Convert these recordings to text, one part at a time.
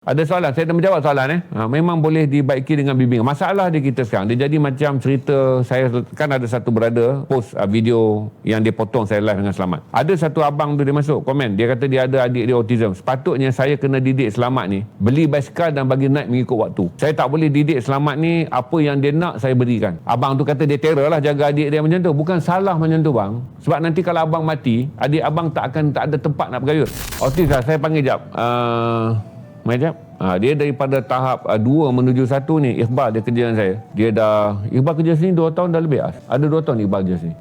Ada soalan, saya dah menjawab soalan eh. Ha, memang boleh dibaiki dengan bimbingan. Masalah dia kita sekarang, dia jadi macam cerita saya kan ada satu brother post uh, video yang dia potong saya live dengan selamat. Ada satu abang tu dia masuk komen, dia kata dia ada adik dia autism. Sepatutnya saya kena didik selamat ni, beli basikal dan bagi naik mengikut waktu. Saya tak boleh didik selamat ni apa yang dia nak saya berikan. Abang tu kata dia terror lah jaga adik dia macam tu. Bukan salah macam tu bang. Sebab nanti kalau abang mati, adik abang tak akan tak ada tempat nak bergayut. Autis lah, saya panggil jap. Uh, Majap. Ha, dia daripada tahap uh, dua menuju satu ni Iqbal dia kerja dengan saya. Dia dah Iqbal kerja sini dua tahun dah lebih. Ada dua tahun Iqbal kerja sini.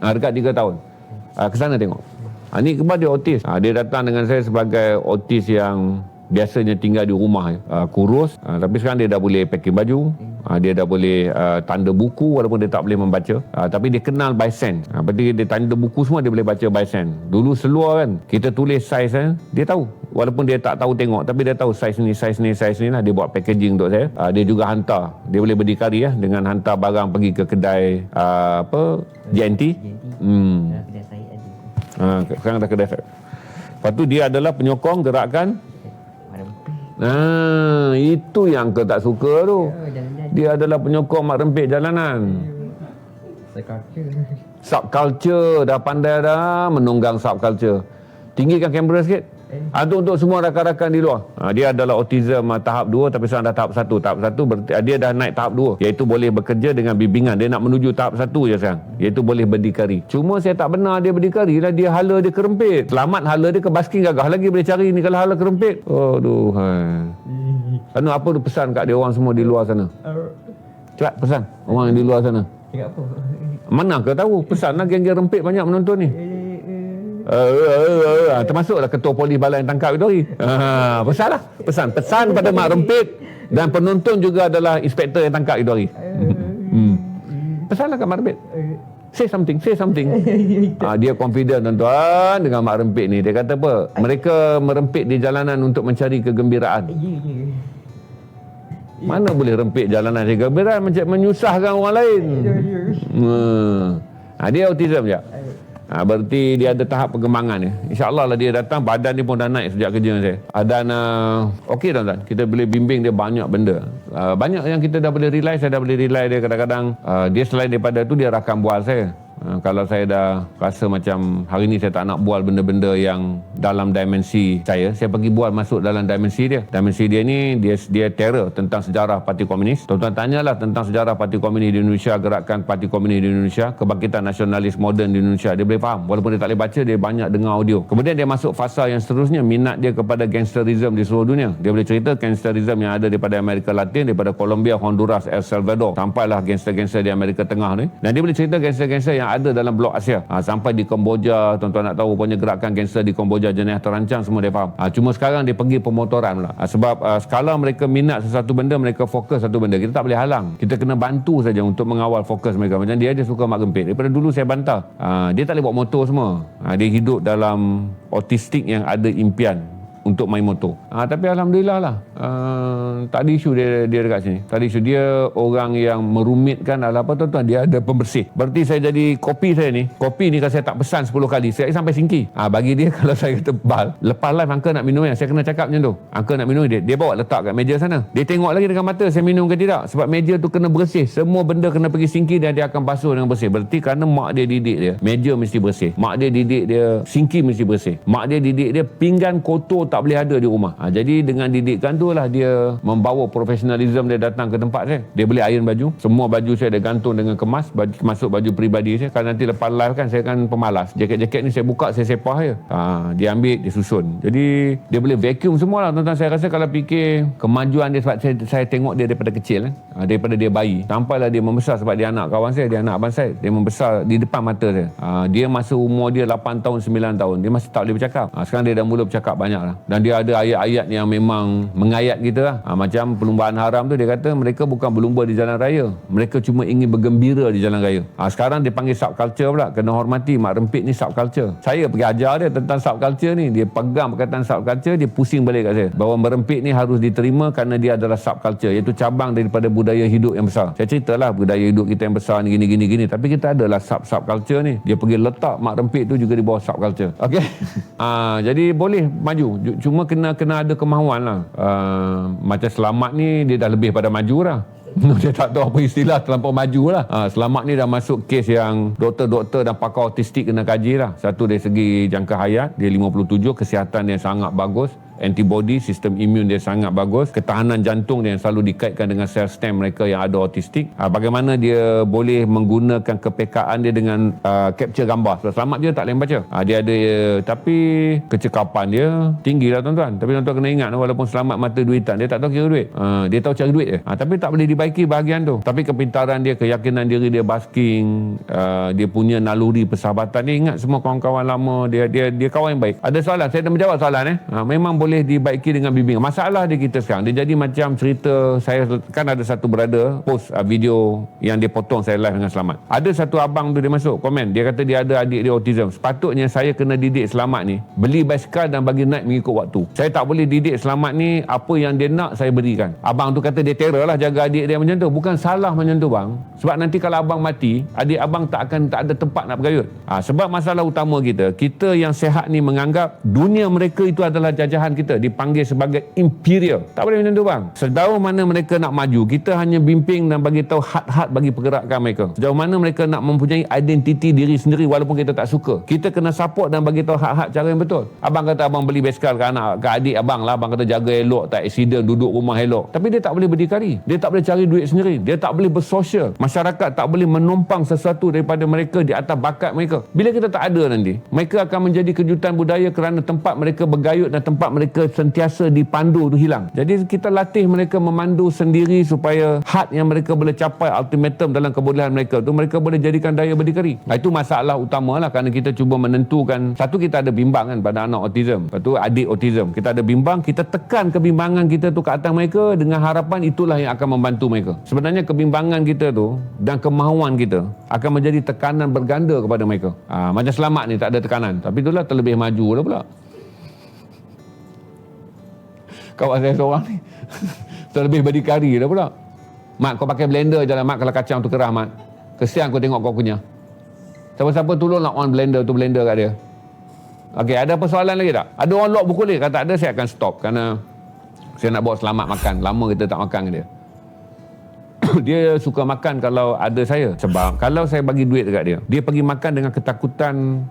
Ha, dekat tiga tahun. Ha, ke sana tengok. Ha, ni Iqbal dia otis. Ha, dia datang dengan saya sebagai otis yang biasanya tinggal di rumah uh, kurus. Uh, tapi sekarang dia dah boleh packing baju. Uh, dia dah boleh uh, tanda buku walaupun dia tak boleh membaca. Uh, tapi dia kenal by sense. Uh, berarti dia tanda buku semua dia boleh baca by sense. Dulu seluar kan kita tulis size eh, dia tahu. Walaupun dia tak tahu tengok tapi dia tahu size ni size ni size ni lah. Dia buat packaging untuk saya. Uh, dia juga hantar. Dia boleh berdikari ya dengan hantar barang pergi ke kedai uh, apa JNT hmm. Uh, sekarang dah kedai saya. Lepas tu dia adalah penyokong gerakan Nah, itu yang kau tak suka tu. Dia adalah penyokong mak rempit jalanan. Subculture dah pandai dah menunggang subculture. Tinggikan kamera sikit. Ha, untuk, untuk semua rakan-rakan di luar. Ha, dia adalah autism uh, tahap 2 tapi sekarang dah tahap 1. Tahap 1 berarti dia dah naik tahap 2 iaitu boleh bekerja dengan bimbingan. Dia nak menuju tahap 1 je sekarang. Iaitu boleh berdikari. Cuma saya tak benar dia berdikari lah dia hala dia kerempit. Selamat hala dia ke basking gagah lagi boleh cari ni kalau hala kerempit. Aduh. Hai. Anu apa tu pesan kat dia orang semua di luar sana? Cepat pesan orang yang di luar sana. apa? Mana kau tahu? Pesan lah geng-geng rempit banyak menonton ni. Uh, uh, uh, termasuklah ketua polis balai yang tangkap itu hari. Uh, pesan lah. Pesan. Pesan pada Mak Rempit dan penonton juga adalah inspektor yang tangkap itu hari. Hmm. Pesanlah kat Mak Rempit. Say something, say something. uh, dia confident tuan-tuan dengan Mak Rempit ni. Dia kata apa? Mereka merempit di jalanan untuk mencari kegembiraan. Mana boleh rempit jalanan kegembiraan macam menyusahkan orang lain. Hmm. Ha, dia autism je. Ha, berarti dia ada tahap perkembangan ni. InsyaAllah lah dia datang, badan dia pun dah naik sejak kerja saya. Ah, Dan uh, okey tuan-tuan, kita boleh bimbing dia banyak benda. Uh, banyak yang kita dah boleh rely, saya dah boleh rely dia kadang-kadang. Uh, dia selain daripada tu, dia rakam bual saya. Uh, kalau saya dah rasa macam hari ni saya tak nak bual benda-benda yang dalam dimensi saya, saya pergi bual masuk dalam dimensi dia. Dimensi dia ni dia dia terror tentang sejarah Parti Komunis. Tuan-tuan tanyalah tentang sejarah Parti Komunis di Indonesia, gerakan Parti Komunis di Indonesia, kebangkitan nasionalis moden di Indonesia. Dia boleh faham. Walaupun dia tak boleh baca, dia banyak dengar audio. Kemudian dia masuk fasa yang seterusnya minat dia kepada gangsterism di seluruh dunia. Dia boleh cerita gangsterism yang ada daripada Amerika Latin, daripada Colombia, Honduras, El Salvador, sampailah gangster-gangster di Amerika Tengah ni. Dan dia boleh cerita gangster-gangster yang ada dalam blok Asia. Ha, sampai di Kemboja, tuan-tuan nak tahu punya gerakan gangster di Kemboja jenayah terancam semua dia faham. Ha, cuma sekarang dia pergi pemotoran lah. Ha, sebab uh, skala mereka minat sesuatu benda, mereka fokus satu benda. Kita tak boleh halang. Kita kena bantu saja untuk mengawal fokus mereka. Macam dia dia suka mak gempit. Daripada dulu saya bantah. Ha, dia tak boleh bawa motor semua. Ha, dia hidup dalam autistik yang ada impian untuk main motor. Ha, tapi Alhamdulillah lah. Uh, tak ada isu dia, dia dekat sini. Tak ada isu. Dia orang yang merumitkan adalah apa tuan-tuan. Dia ada pembersih. Berarti saya jadi kopi saya ni. Kopi ni kalau saya tak pesan 10 kali. Saya sampai singki. Ha, bagi dia kalau saya tebal. Lepas live Uncle nak minum ya. Saya kena cakap macam tu. Uncle nak minum dia. Dia bawa letak kat meja sana. Dia tengok lagi dengan mata saya minum ke tidak. Sebab meja tu kena bersih. Semua benda kena pergi singki dan dia akan basuh dengan bersih. Berarti kerana mak dia didik dia. Meja mesti bersih. Mak dia didik dia. Singki mesti bersih. Mak dia didik dia. Pinggan kotor tak boleh ada di rumah. Ha, jadi dengan didikan tu lah dia membawa profesionalism dia datang ke tempat saya. Dia boleh iron baju. Semua baju saya dia gantung dengan kemas. Baju, masuk baju peribadi saya. Kalau nanti lepas live kan saya kan pemalas. Jaket-jaket ni saya buka saya sepah je. Ha, dia ambil dia susun. Jadi dia boleh vacuum semua lah. Tuan-tuan saya rasa kalau fikir kemajuan dia sebab saya, saya tengok dia daripada kecil. Eh. Ha, daripada dia bayi. Sampailah dia membesar sebab dia anak kawan saya. Dia anak abang saya. Dia membesar di depan mata saya. Ha, dia masa umur dia 8 tahun 9 tahun. Dia masih tak boleh bercakap. Ha, sekarang dia dah mula bercakap banyak lah. Dan dia ada ayat-ayat yang memang mengayat kita lah. Ha, macam perlumbaan haram tu dia kata mereka bukan berlumba di jalan raya. Mereka cuma ingin bergembira di jalan raya. Ha, sekarang dia panggil subculture pula. Kena hormati Mak Rempit ni subculture. Saya pergi ajar dia tentang subculture ni. Dia pegang perkataan subculture, dia pusing balik kat saya. Bahawa merempit ni harus diterima kerana dia adalah subculture. Iaitu cabang daripada budaya hidup yang besar. Saya ceritalah budaya hidup kita yang besar ni gini-gini. gini. Tapi kita adalah sub-subculture ni. Dia pergi letak Mak Rempit tu juga di bawah subculture. Okey? ha, jadi boleh maju cuma kena kena ada kemahuan lah uh, macam selamat ni dia dah lebih pada maju lah dia tak tahu apa istilah terlampau maju lah uh, selamat ni dah masuk kes yang doktor-doktor dan pakar autistik kena kaji lah satu dari segi jangka hayat dia 57 kesihatan dia sangat bagus antibody, sistem imun dia sangat bagus, ketahanan jantung dia yang selalu dikaitkan dengan sel stem mereka yang ada autistik. Uh, bagaimana dia boleh menggunakan kepekaan dia dengan uh, capture gambar. So, selamat dia tak boleh baca. Uh, dia ada uh, tapi kecekapan dia tinggi lah tuan-tuan. Tapi tuan-tuan kena ingat walaupun selamat mata duitan dia tak tahu kira duit. Uh, dia tahu cari duit je. Uh, tapi tak boleh dibaiki bahagian tu. Tapi kepintaran dia, keyakinan diri dia basking, uh, dia punya naluri persahabatan dia ingat semua kawan-kawan lama dia dia dia kawan yang baik. Ada soalan? Saya dah menjawab soalan eh. Uh, memang boleh boleh dibaiki dengan bimbingan. Masalah di kita sekarang, dia jadi macam cerita saya kan ada satu brother post uh, video yang dia potong saya live dengan selamat. Ada satu abang tu dia masuk komen, dia kata dia ada adik dia autism. Sepatutnya saya kena didik selamat ni, beli basikal dan bagi naik mengikut waktu. Saya tak boleh didik selamat ni apa yang dia nak saya berikan. Abang tu kata dia terror lah jaga adik dia macam tu. Bukan salah macam tu bang. Sebab nanti kalau abang mati, adik abang tak akan tak ada tempat nak bergayut. Ha, sebab masalah utama kita, kita yang sehat ni menganggap dunia mereka itu adalah jajahan kita dipanggil sebagai imperial. Tak boleh macam tu bang. Sejauh mana mereka nak maju, kita hanya bimbing dan bagi tahu had-had bagi pergerakan mereka. Sejauh mana mereka nak mempunyai identiti diri sendiri walaupun kita tak suka. Kita kena support dan bagi tahu had-had cara yang betul. Abang kata abang beli basikal ke anak, ke adik abang lah. Abang kata jaga elok, tak accident, duduk rumah elok. Tapi dia tak boleh berdikari. Dia tak boleh cari duit sendiri. Dia tak boleh bersosial. Masyarakat tak boleh menumpang sesuatu daripada mereka di atas bakat mereka. Bila kita tak ada nanti, mereka akan menjadi kejutan budaya kerana tempat mereka bergayut dan tempat mereka mereka sentiasa dipandu tu hilang. Jadi kita latih mereka memandu sendiri supaya had yang mereka boleh capai ultimatum dalam kebolehan mereka tu mereka boleh jadikan daya berdikari. Nah, itu masalah utama lah kerana kita cuba menentukan satu kita ada bimbang kan pada anak autism. Lepas tu adik autism. Kita ada bimbang, kita tekan kebimbangan kita tu ke atas mereka dengan harapan itulah yang akan membantu mereka. Sebenarnya kebimbangan kita tu dan kemahuan kita akan menjadi tekanan berganda kepada mereka. Ha, macam selamat ni tak ada tekanan. Tapi itulah terlebih maju lah pula. Kawan saya seorang ni terlebih berdikari dah pula mak kau pakai blender je lah mak kalau kacang tu kerah mak kesian aku tengok kau punya siapa-siapa tolong nak on blender tu blender kat dia Okey, ada apa soalan lagi tak? Ada orang lock buku ni, kata ada saya akan stop kerana saya nak bawa selamat makan. Lama kita tak makan dia. dia suka makan kalau ada saya. Sebab kalau saya bagi duit dekat dia, dia pergi makan dengan ketakutan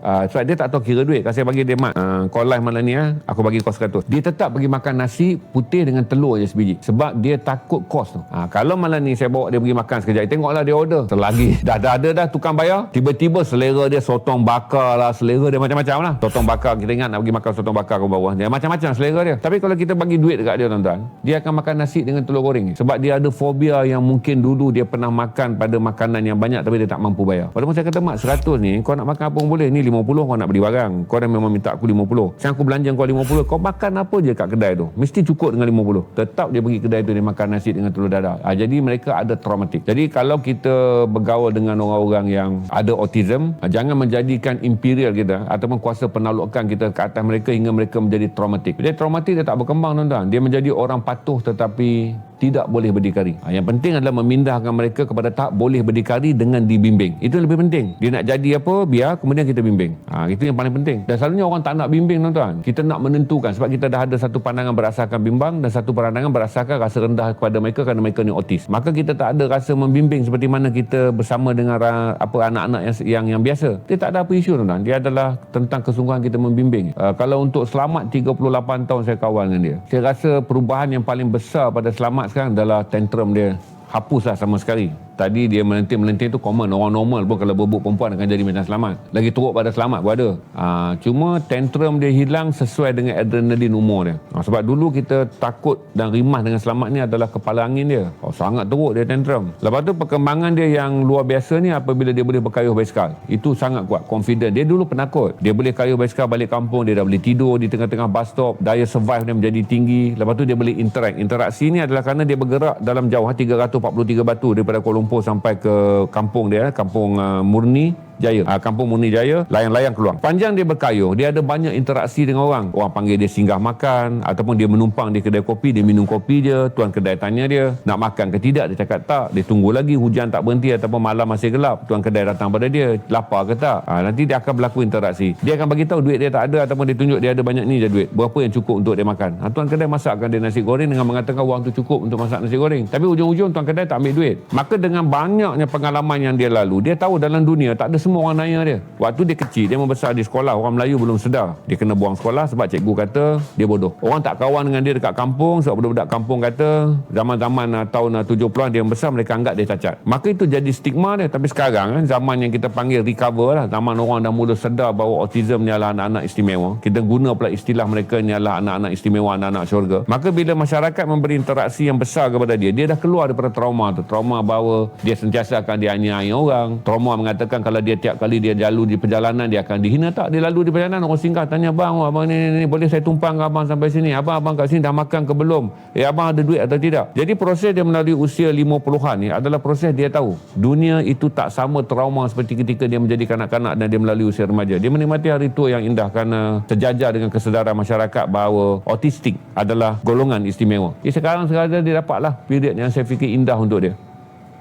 Uh, sebab dia tak tahu kira duit. Kalau saya bagi dia mak uh, Kau live malam ni uh, Aku bagi kau 100 Dia tetap pergi makan nasi Putih dengan telur je sebiji. Sebab dia takut kos tu. Uh, Kalau malam ni saya bawa dia pergi makan sekejap Tengoklah dia order. Selagi dah, dah ada dah tukang bayar Tiba-tiba selera dia sotong bakar lah Selera dia macam-macam lah. Sotong bakar Kita ingat nak pergi makan sotong bakar ke bawah. Dia macam-macam selera dia. Tapi kalau kita bagi duit dekat dia tuan-tuan Dia akan makan nasi dengan telur goreng Sebab dia ada fobia yang mungkin dulu Dia pernah makan pada makanan yang banyak Tapi dia tak mampu bayar. Walaupun saya kata mak 100 ni Kau nak makan apa pun boleh. Ni 50 kau nak beli barang. Kau dah memang minta aku 50 sekarang aku belanja kau 50 kau makan apa je kat kedai tu? Mesti cukup dengan 50 tetap dia pergi kedai tu dia makan nasi dengan telur dadah ha, jadi mereka ada traumatik. Jadi kalau kita bergaul dengan orang-orang yang ada autism ha, jangan menjadikan imperial kita ataupun kuasa penaklukan kita ke atas mereka hingga mereka menjadi traumatik. Jadi traumatik dia tak berkembang tuan-tuan. Dia menjadi orang patuh tetapi tidak boleh berdikari. Ha, yang penting adalah memindahkan mereka kepada tak boleh berdikari dengan dibimbing. Itu lebih penting. Dia nak jadi apa, biar kemudian kita bimbing. Ha, itu yang paling penting. Dan selalunya orang tak nak bimbing tuan-tuan. Kita nak menentukan sebab kita dah ada satu pandangan berdasarkan bimbang dan satu pandangan berdasarkan rasa rendah kepada mereka kerana mereka ni otis. Maka kita tak ada rasa membimbing seperti mana kita bersama dengan apa anak-anak yang, yang yang biasa. Dia tak ada apa isu tuan-tuan. Dia adalah tentang kesungguhan kita membimbing. Uh, kalau untuk selamat 38 tahun saya kawan dengan dia. Saya rasa perubahan yang paling besar pada selamat sekarang adalah tantrum dia. Hapuslah sama sekali tadi dia melenting-melenting tu common orang normal pun kalau bubuk perempuan akan jadi macam selamat. Lagi teruk pada selamat pun ada. Ha, cuma tantrum dia hilang sesuai dengan adrenalin umur dia. Ha, sebab dulu kita takut dan rimah dengan selamat ni adalah kepala angin dia. Oh, sangat teruk dia tantrum. Lepas tu perkembangan dia yang luar biasa ni apabila dia boleh berkayuh basikal itu sangat kuat confident. Dia dulu penakut. Dia boleh kayuh basikal balik kampung dia dah boleh tidur di tengah-tengah bus stop daya survive dia menjadi tinggi. Lepas tu dia boleh interact. Interaksi ni adalah kerana dia bergerak dalam jauh 343 batu daripada Kuala Lumpur sampai ke kampung dia kampung uh, Murni Jaya. Ha, kampung Murni Jaya, layang-layang keluar. Panjang dia berkayuh, dia ada banyak interaksi dengan orang. Orang panggil dia singgah makan ataupun dia menumpang di kedai kopi, dia minum kopi je, tuan kedai tanya dia, nak makan ke tidak? Dia cakap tak. Dia tunggu lagi hujan tak berhenti ataupun malam masih gelap. Tuan kedai datang pada dia, lapar ke tak? Ha, nanti dia akan berlaku interaksi. Dia akan bagi tahu duit dia tak ada ataupun dia tunjuk dia ada banyak ni je duit. Berapa yang cukup untuk dia makan? Ha, tuan kedai masakkan dia nasi goreng dengan mengatakan wang tu cukup untuk masak nasi goreng. Tapi ujung-ujung tuan kedai tak ambil duit. Maka dengan banyaknya pengalaman yang dia lalu, dia tahu dalam dunia tak ada semua orang naya dia. Waktu dia kecil, dia membesar di sekolah, orang Melayu belum sedar. Dia kena buang sekolah sebab cikgu kata dia bodoh. Orang tak kawan dengan dia dekat kampung sebab budak-budak kampung kata zaman-zaman uh, tahun uh, 70-an dia besar mereka anggap dia cacat. Maka itu jadi stigma dia. Tapi sekarang kan zaman yang kita panggil recover lah. Zaman orang dah mula sedar bahawa autism ni adalah anak-anak istimewa. Kita guna pula istilah mereka ni adalah anak-anak istimewa, anak-anak syurga. Maka bila masyarakat memberi interaksi yang besar kepada dia, dia dah keluar daripada trauma tu. Trauma bahawa dia sentiasa akan dianiaya orang. Trauma mengatakan kalau dia tiap kali dia lalu di perjalanan dia akan dihina tak. Dia lalu di perjalanan orang singgah tanya bang, oh, abang ni, ni, ni, boleh saya tumpang ke abang sampai sini? Abang abang kat sini dah makan ke belum? Eh abang ada duit atau tidak? Jadi proses dia melalui usia 50-an ni adalah proses dia tahu dunia itu tak sama trauma seperti ketika dia menjadi kanak-kanak dan dia melalui usia remaja. Dia menikmati hari tua yang indah kerana terjajar dengan kesedaran masyarakat bahawa autistik adalah golongan istimewa. Jadi sekarang sekarang dia dapatlah period yang saya fikir indah untuk dia.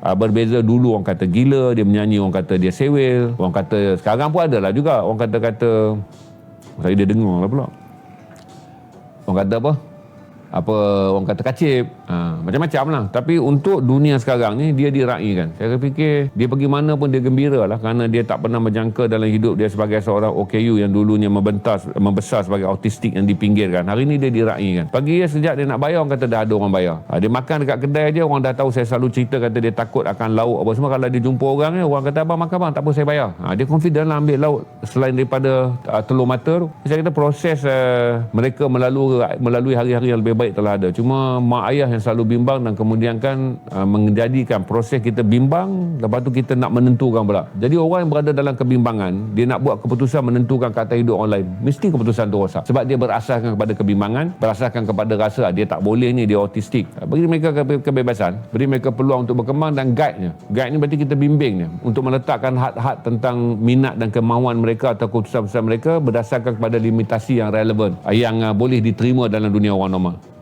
Uh, berbeza dulu orang kata gila, dia menyanyi orang kata dia sewel, orang kata sekarang pun ada lah juga orang kata-kata saya dia dengar lah pula. Orang kata apa? Apa orang kata kacip. Ha, macam-macam lah tapi untuk dunia sekarang ni dia diraikan. Saya fikir dia pergi mana pun dia gembira lah kerana dia tak pernah menjangka dalam hidup dia sebagai seorang OKU yang dulunya membentas, membesar sebagai autistik yang dipinggirkan. Hari ni dia diraikan. Pagi dia sejak dia nak bayar orang kata dah ada orang bayar. Ha, dia makan dekat kedai aja orang dah tahu saya selalu cerita kata dia takut akan lauk apa semua. Kalau dia jumpa orang ni orang kata abang makan bang tak apa saya bayar. Ha, dia confident lah ambil lauk selain daripada uh, telur mata tu. Saya kata proses uh, mereka melalui melalui hari-hari yang lebih baik telah ada. Cuma mak ayah yang selalu bimbang dan kemudian kan uh, menjadikan proses kita bimbang, lepas tu kita nak menentukan pula. Jadi orang yang berada dalam kebimbangan, dia nak buat keputusan menentukan kata hidup orang lain. Mesti keputusan tu rosak. Sebab dia berasaskan kepada kebimbangan, berasaskan kepada rasa dia tak boleh ni, dia autistik. Beri mereka kebebasan, beri mereka peluang untuk berkembang dan guide-nya. Guide ni berarti kita bimbingnya untuk meletakkan had-had tentang minat dan kemauan mereka atau keputusan-keputusan mereka berdasarkan kepada limitasi yang relevan, yang uh, boleh diterima dalam dunia orang normal.